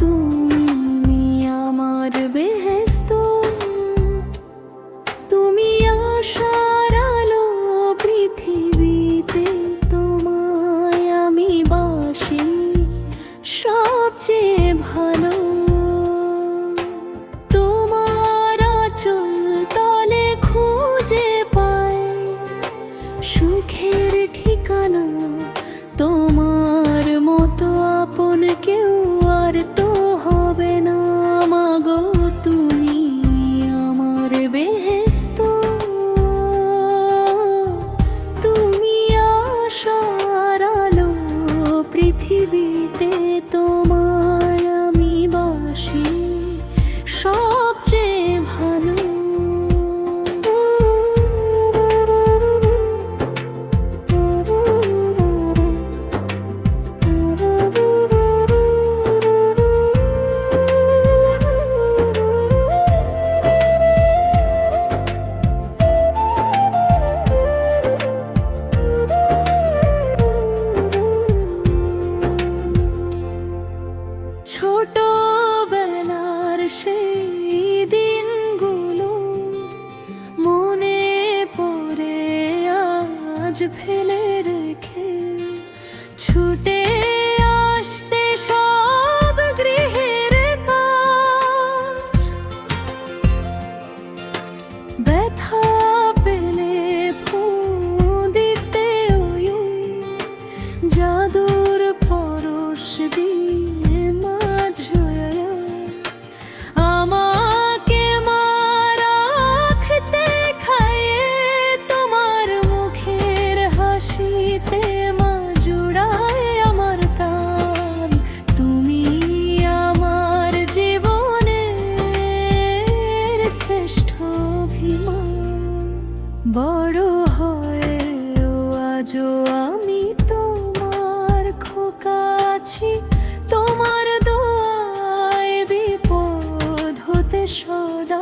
তুমি আমার বেহেস্ত তুমি আশার আলো পৃথিবীতে তোমায় আমি বাসি। সবচেয়ে ভালো তোমার আচল খুঁজে পায় সুখের ঠিকানা তোমার মতো আপন কেউ ফেলে রেখে ছুটে আসতে সব গৃহের কাজ। ব্যথা পেলে ফু দিতে ওই জাদুর পরশ দিয়ে তোমার খোকাছি তোমার দোয়ায় বিপদ হতে সদা